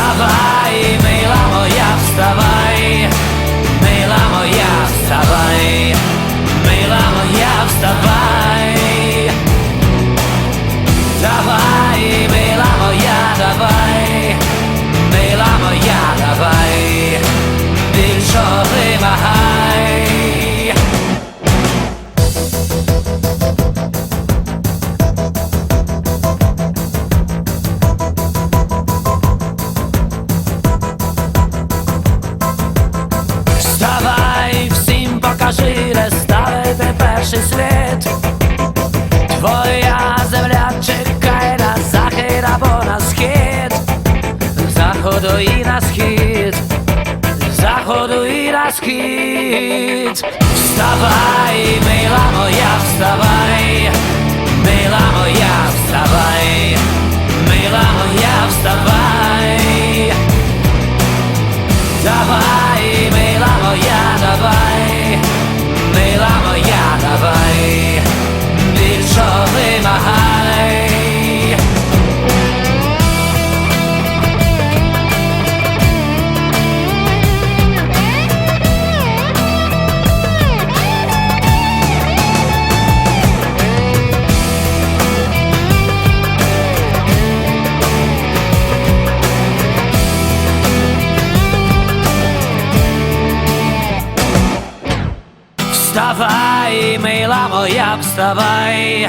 Вставай, мила моя, вставай, перший слід. Твоя земля чекає на захід або на схід, заходу і на схід, заходу і на схід. Вставай, мила моя, вставай, мила моя, вставай, мила моя, вставай. Давай, вимагай. Вставай, мила моя, вставай,